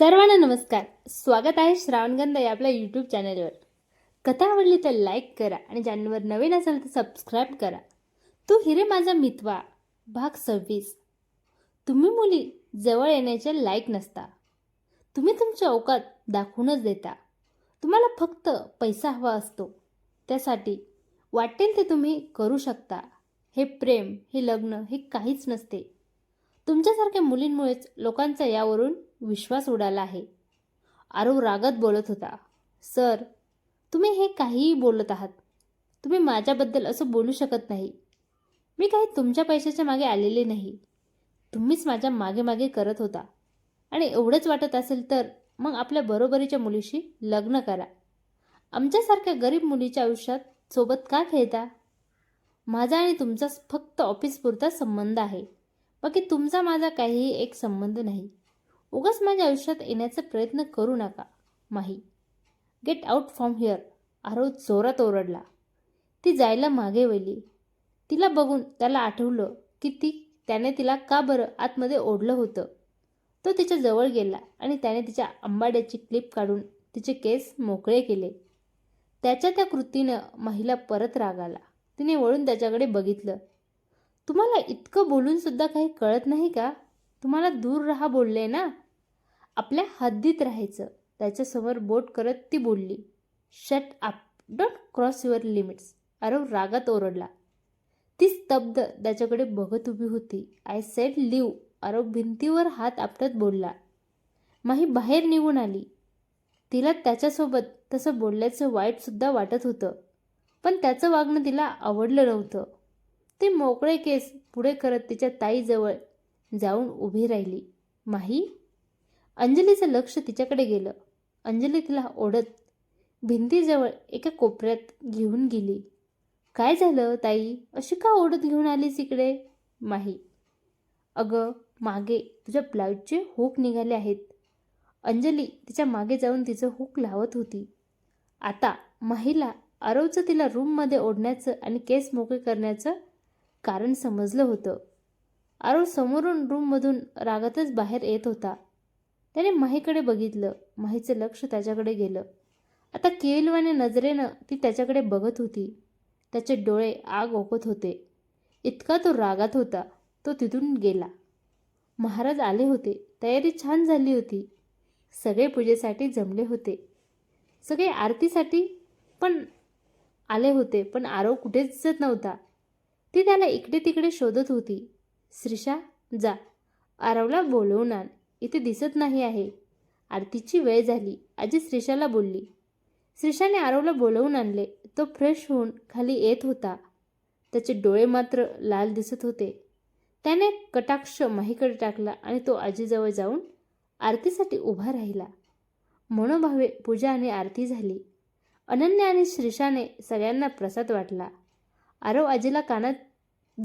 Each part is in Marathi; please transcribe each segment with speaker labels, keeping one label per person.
Speaker 1: सर्वांना नमस्कार. स्वागत आहे श्रावणगंध या आपल्या यूट्यूब चॅनलवर कथा आवडली तर लाईक करा आणि ज्यांवर नवीन असाल तर सबस्क्राईब करा. तू हिरे माझा मितवा भाग सव्वीस. तुम्ही मुली जवळ येण्याचे लायक नसता. तुम्ही तुमच्या अवकात दाखवूनच देता. तुम्हाला फक्त पैसा हवा असतो. त्यासाठी वाटेल ते तुम्ही करू शकता. हे प्रेम हे लग्न हे काहीच नसते. तुमच्यासारख्या मुलींमुळेच लोकांचा यावरून विश्वास उडाला आहे. आरव रागत बोलत होता सर तुम्ही हे काहीही बोलत आहात. तुम्ही माझ्याबद्दल असं बोलू शकत नाही. मी काही तुमच्या पैशाच्या मागे आलेले नाही. तुम्हीच माझ्या मागे मागे करत होता. आणि एवढंच वाटत असेल तर मग आपल्या बरोबरीच्या मुलीशी लग्न करा. आमच्यासारख्या गरीब मुलीच्या आयुष्यात सोबत का खेळता? माझा आणि तुमचा फक्त ऑफिसपुरता संबंध आहे. बाकी तुमचा माझा काहीही एक संबंध नाही. उगाच माझ्या आयुष्यात येण्याचा प्रयत्न करू नका Mahi. Get out from here Aarav जोरात ओरडला. ती जायला मागे वळली. तिला बघून त्याला आठवलं की ती त्याने तिला का बरं आतमध्ये ओढलं होतं? तो तिच्या जवळ गेला आणि त्याने तिच्या आंबाड्याची क्लिप काढून तिचे केस मोकळे केले. त्याच्या त्या कृतीनं महिला परत रागाला तिने वळून त्याच्याकडे बघितलं. तुम्हाला इतकं बोलून सुद्धा काही कळत नाही का? तुम्हाला दूर राहा बोलले ना? आपल्या हद्दीत राहायचं. त्याच्यासमोर बोट करत ती बोलली shut up don't cross your limits Arav रागात ओरडला. ती स्तब्ध त्याच्याकडे बघत उभी होती. आय सेड लिव अरव भिंतीवर हात आपटत बोलला. माही बाहेर निघून आली. तिला त्याच्यासोबत तसं बोलल्याचं वाईटसुद्धा वाटत होतं. पण त्याचं वागणं तिला आवडलं नव्हतं. ते मोकळे केस पुढे करत तिच्या ताईजवळ जाऊन उभी राहिली. माही अंजलीचं लक्ष तिच्याकडे गेलं. अंजली तिला ओढत भिंतीजवळ एका कोपऱ्यात घेऊन गेली. काय झालं ताई? अशी का ओढत घेऊन आलीस इकडे? माही अगं मागे तुझ्या ब्लाऊजचे हुक निघाले आहेत. अंजली तिच्यामागे जाऊन तिचं हुक लावत होती. आता माहीला आरवचं तिला रूममध्ये ओढण्याचं आणि केस मोकळे करण्याचं कारण समजलं होतं. आरव समोरून रूममधून रागातच बाहेर येत होता. त्याने माहीकडे बघितलं. माहीचं लक्ष त्याच्याकडे गेलं. आता केलवाने नजरेनं ती त्याच्याकडे बघत होती. त्याचे डोळे आग ओकत होते. इतका तो रागात होता. तो तिथून गेला. महाराज आले होते. तयारी छान झाली होती. सगळे पूजेसाठी जमले होते. सगळे आरतीसाठी पण आले होते. पण आरव कुठेच दिसत नव्हता. ती त्याला इकडे तिकडे शोधत होती. श्रीषा जा. आरवला बोलवून आण इथे दिसत नाही आहे. आरतीची वेळ झाली. आजी श्रीषाला बोलली. श्रीषाने आरवला बोलवून आणले. तो फ्रेश होऊन खाली येत होता. त्याचे डोळे मात्र लाल दिसत होते. त्याने कटाक्ष माहीकडे टाकला आणि तो आजीजवळ जाऊन आरतीसाठी उभा राहिला. मनोभावे पूजा आणि आरती झाली. अनन्या आणि श्रीषाने सगळ्यांना प्रसाद वाटला. आरव आजीला कानात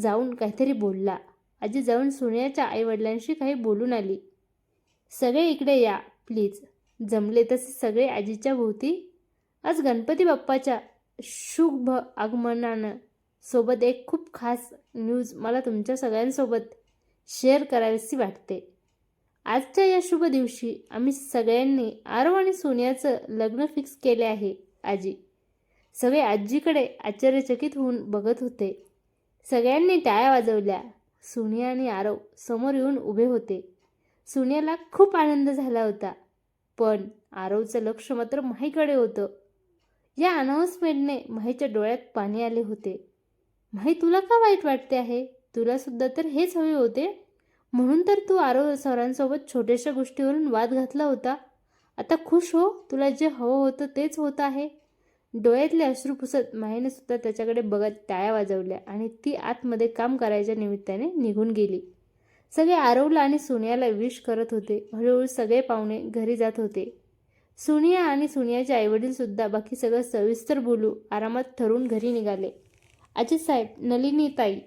Speaker 1: जाऊन काहीतरी बोलला. आजी जाऊन सोनियाच्या आईवडिलांशी काही बोलून आली. सगळे इकडे या प्लीज जमले तसे सगळे आजीच्या भोवती. आज गणपती बाप्पाच्या शुभ आगमनानं सोबत एक खूप खास न्यूज मला तुमच्या सगळ्यांसोबत शेअर करावीशी वाटते. आजच्या या शुभ दिवशी आम्ही सगळ्यांनी आरव आणि सोनियाचं लग्न फिक्स केले आहे आजी. सगळे आजीकडे आश्चर्यचकित होऊन बघत होते. सगळ्यांनी टाळ्या वाजवल्या. सुनिया आणि आरव समोर येऊन उभे होते. सुनियाला खूप आनंद झाला होता. पण आरवचं लक्ष मात्र माहीकडे होतं. या अनाऊन्समेंटने माहीच्या डोळ्यात पाणी आले होते. माही तुला का वाईट वाटते आहे? तुलासुद्धा तर हेच हवे होते? म्हणून तर तू आरव सरांसोबत छोट्याशा गोष्टीवरून वाद घातला होता. आता खुश हो तुला जे हवं होतं तेच होत आहे. डोळ्यातले अश्रू पुसत माहीने सुद्धा त्याच्याकडे बघत टाळ्या वाजवल्या आणि ती आतमध्ये काम करायच्या निमित्ताने निघून गेली. सगळे आरवला आणि सोनियाला विश करत होते. हळूहळू सगळे पाहुणे घरी जात होते. सोनिया आणि सोनियाचे आईवडील सुद्धा बाकी सगळं सविस्तर बोलू आरामात ठरून घरी निघाले. अजित साहेब नलिनी ताई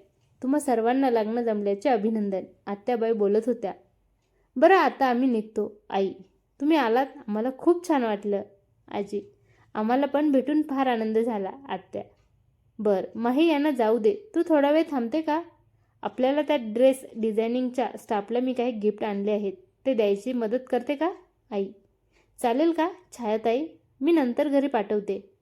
Speaker 1: तुम्हा सर्वांना लग्न जमल्याचे अभिनंदन आत्याबाई बोलत होत्या. बरं आता आम्ही निघतो. आई तुम्ही आलात? आम्हाला खूप छान वाटलं. आजी आम्हाला पण भेटून फार आनंद झाला आत्या. बरं माही यांना जाऊ दे. तू थोडा वेळ थांबते का? आपल्याला त्या ड्रेस डिझायनिंगच्या स्टाफला मी काही गिफ्ट आणले आहेत. ते द्यायची मदत करते का? आई. चालेल का छायाताई? मी नंतर घरी पाठवते.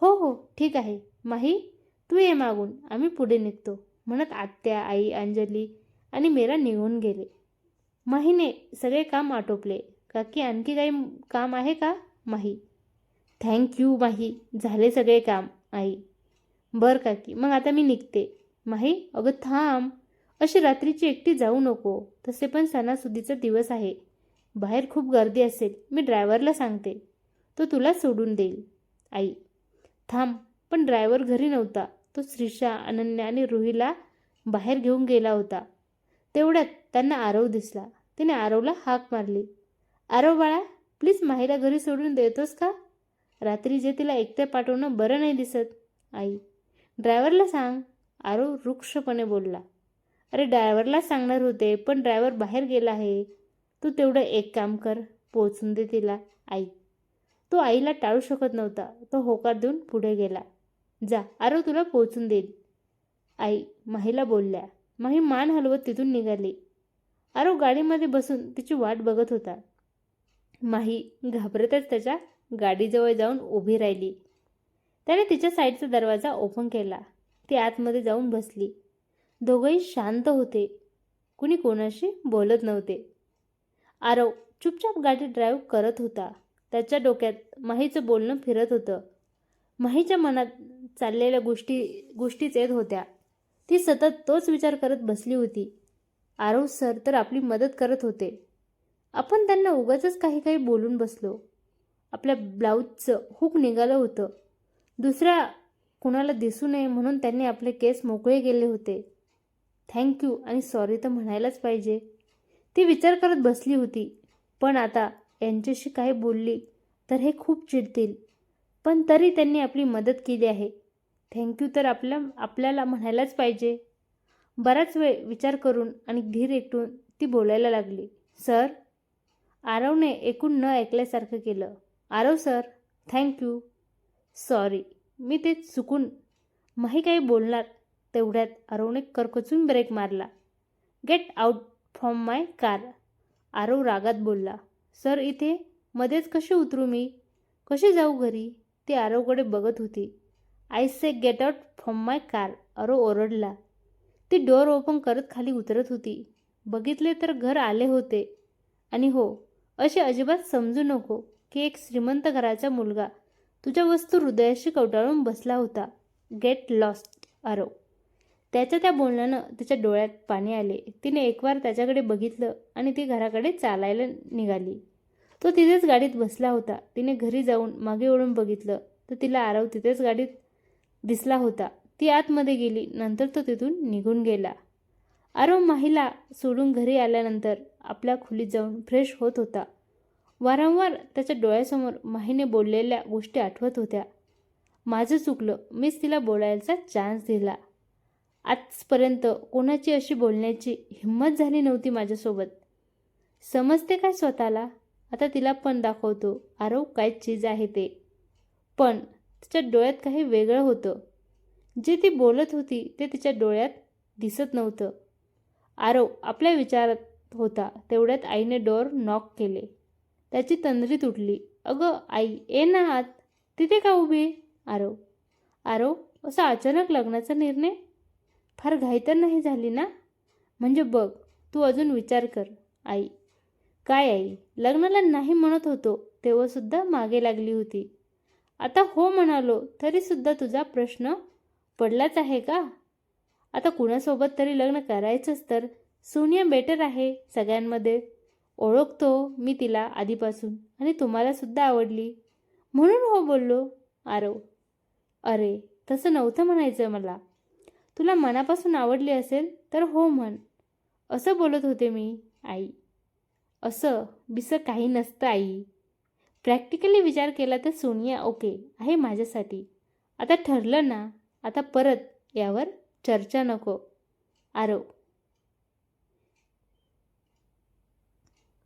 Speaker 1: हो हो ठीक आहे. माही तू ये मागून. आम्ही पुढे निघतो. म्हणत आत्या आई अंजली आणि मेरा निघून गेले. माहीने सगळे काम आटोपले. काकी आणखी काही काम आहे का? माही थँक्यू माही झाले सगळे काम आई. बर काकी. मग आता मी निघते. माही अगं थांब. अशी रात्रीची एकटी जाऊ नको. तसे पण सणासुदीचा दिवस आहे. बाहेर खूप गर्दी असेल. मी ड्रायव्हरला सांगते. तो तुला सोडून देईल. आई. थांब. पण ड्रायव्हर घरी नव्हता. तो श्रीषा अनन्या आणि रुहीला बाहेर घेऊन गेला होता. तेवढ्यात त्यांना आरव दिसला. तिने आरवला हाक मारली. आरव बाळा प्लीज माहीला घरी सोडून देतोस का? रात्री जे तिला एकटे पाठवणं बरं नाही दिसत. आई ड्रायव्हरला सांग. आरो रुक्षपणे बोलला. अरे ड्रायव्हरला सांगणार होते पण ड्रायव्हर बाहेर गेला आहे. तू तेवढं एक काम कर पोचून दे तिला. आई तो आईला टाळू शकत नव्हता. तो होकार देऊन पुढे गेला. जा आरो तुला पोचून देईल आई माहीला बोलल्या. माही मान हलवत तिथून निघाली. आरो गाडीमध्ये बसून तिची वाट बघत होता. माही घाबरतच त्याच्या गाडीजवळ जाऊन उभी राहिली. त्याने तिच्या साईडचा दरवाजा ओपन केला. ती आतमध्ये जाऊन बसली. दोघंही शांत होते. कुणी कोणाशी बोलत नव्हते. आरव चुपचाप गाडी ड्राईव्ह करत होता. त्याच्या डोक्यात माहीचं बोलणं फिरत होतं. माहीच्या मनात चाललेल्या गोष्टी गोष्टीच येत होत्या. ती सतत तोच विचार करत बसली होती. आरव सर तर आपली मदत करत होते. आपण त्यांना उगाचच काही काही बोलून बसलो. आपल्या ब्लाऊजचं हुक निघालं होतं. दुसऱ्या कुणाला दिसू नये म्हणून त्यांनी आपले केस मोकळे केले होते. थँक्यू आणि सॉरी तर म्हणायलाच पाहिजे. ती विचार करत बसली होती. पण आता यांच्याशी काही बोलली तर हे खूप चिडतील. पण तरी त्यांनी आपली मदत केली आहे. थँक्यू तर आपल्या आपल्याला म्हणायलाच पाहिजे. बराच वेळ विचार करून आणि धीर एकटून ती बोलायला लागली. सर आरवने एकूण न ऐकल्यासारखं केलं. Aarav sir thank you sorry मी ते चुकून माही काही बोलणार तेवढ्यात आरवने करकचून ब्रेक मारला. Get out from my car Aarav रागात बोलला. सर इथे मध्येच कशी उतरू मी? कशी जाऊ घरी? ती आरवकडे बघत होती. I say get out from my car Aarav ओरडला. ती डोअर ओपन करत खाली उतरत होती. बघितले तर घर आले होते. आणि हो असे अजिबात समजू नको. की एक श्रीमंत घराचा मुलगा तुझ्या वस्तू हृदयाशी कवटाळून बसला होता. गेट लॉस्ट आरो त्याच्या त्या बोलण्यानं तिच्या डोळ्यात पाणी आले. तिने एकवार त्याच्याकडे बघितलं आणि ती घराकडे चालायला निघाली. तो तिथेच गाडीत बसला होता. तिने घरी जाऊन मागे ओढून बघितलं तर तिला आरव तिथेच गाडीत दिसला होता. ती आतमध्ये गेली. नंतर तो तिथून निघून गेला. आरव माहीला सोडून घरी आल्यानंतर आपल्या खोलीत जाऊन फ्रेश होत होता. वारंवार त्याच्या डोळ्यासमोर माहीने बोललेल्या गोष्टी आठवत होत्या. माझं चुकलं मीच तिला बोलायचा चान्स दिला. आजपर्यंत कोणाची अशी बोलण्याची हिंमत झाली नव्हती माझ्यासोबत. समजते काय स्वतःला? आता तिला पण दाखवतो आरव काय चीज आहे ते. पण तिच्या डोळ्यात काही वेगळं होतं. जे ती बोलत होती ते तिच्या डोळ्यात दिसत नव्हतं. आरव आपल्या विचारात होता तेवढ्यात आईने डोअर नॉक केले. त्याची तंद्री तुटली. अगं आई ये ना आत. तिथे का उभी आरव. आरव असा अचानक लग्नाचा निर्णय? फार घाई तर नाही झाली ना? म्हणजे बघ तू अजून विचार कर. आई. काय आई? लग्नाला नाही म्हणत होतो तेव्हासुद्धा मागे लागली होती. आता हो म्हणालो तरीसुद्धा तुझा प्रश्न पडलाच आहे का? आता कुणासोबत तरी लग्न करायचंच तर सोनिया बेटर आहे सगळ्यांमध्ये. ओळखतो मी तिला आधीपासून आणि तुम्हाला सुद्धा आवडली. म्हणून हो बोललो. आरव. अरे तसं नव्हतं म्हणायचं मला. तुला मनापासून आवडली असेल तर हो म्हण. असं बोलत होते मी आई. असं बिसं काही नसतं आई. प्रॅक्टिकली विचार केला तर सोनिया ओके आहे माझ्यासाठी. आता ठरलं ना आता परत यावर चर्चा नको. आरव.